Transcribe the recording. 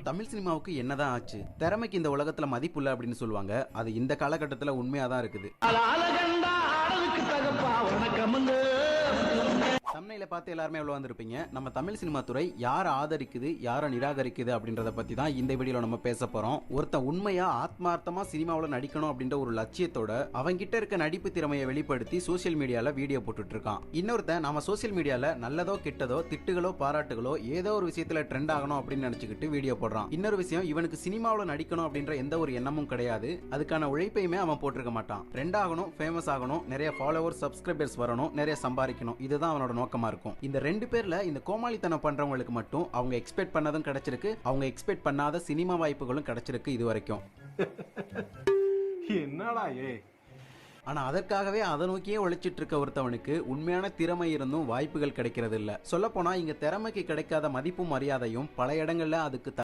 நம்ம தமிழ் சினிமாவுக்கு என்னதான் ஆச்சு? திறமைக்கு இந்த உலகத்துல மதிப்பு இல்ல அப்படின்னு சொல்லுவாங்க. அது இந்த காலகட்டத்துல உண்மையா தான் இருக்குது தமிழையில பார்த்து எல்லாருமே எவ்வளவு வந்திருப்பீங்க? நம்ம தமிழ் சினிமா துறை யாரை ஆதரிக்குது யாரை நிராகரிக்குது அப்படின்றத பற்றி தான் இந்த வீடியோவில் நம்ம பேச போகிறோம் ஒருத்தன் உண்மையாக ஆத்மார்த்தமாக சினிமாவில் நடிக்கணும் அப்படின்ற ஒரு லட்சியத்தோட அவங்கிட்ட இருக்க நடிப்பு திறமையை வெளிப்படுத்தி சோஷியல் மீடியாவில் வீடியோ போட்டுட்டு இருக்கான் இன்னொருத்தன் நம்ம சோஷியல் மீடியாவில் நல்லதோ கெட்டதோ திட்டுகளோ பாராட்டுகளோ ஏதோ ஒரு விஷயத்தில் ட்ரெண்ட் ஆகணும் அப்படின்னு நினச்சிக்கிட்டு வீடியோ போடுறான். இன்னொரு விஷயம் இவனுக்கு சினிமாவில் நடிக்கணும் அப்படின்ற எந்த ஒரு எண்ணமும் கிடையாது. அதுக்கான உழைப்பையுமே அவன் போட்டிருக்க மாட்டான். ட்ரெண்ட் ஆகணும் ஃபேமஸ் ஆகணும் நிறைய ஃபாலோவர் சப்ஸ்கிரைபர்ஸ் வரணும் நிறைய சம்பாதிக்கணும். இதுதான் அவனோட நோக்கமாக இருக்கும். இந்த ரெண்டு பேர்ல இந்த கோமாளித்தனம் பண்றவங்களுக்கு மட்டும் அவங்க எக்ஸ்பெக்ட் பண்ணதும் கிடைச்சிருக்கு. அவங்க எக்ஸ்பெக்ட் பண்ணாத சினிமா வாய்ப்புகளும் கிடைச்சிருக்கு இது வரைக்கும். என்னடா ஏ ஆனா அதற்காகவே அதை நோக்கியே உழைச்சிட்டு இருக்க ஒருத்தவனுக்கு உண்மையான திறமை இருந்தும் வாய்ப்புகள் கிடைக்கிறது இல்ல சொல்ல போனா இங்க திறமைக்கு கிடைக்காத மதிப்பும் மரியாதையும் பல இடங்கள்ல அதுக்கு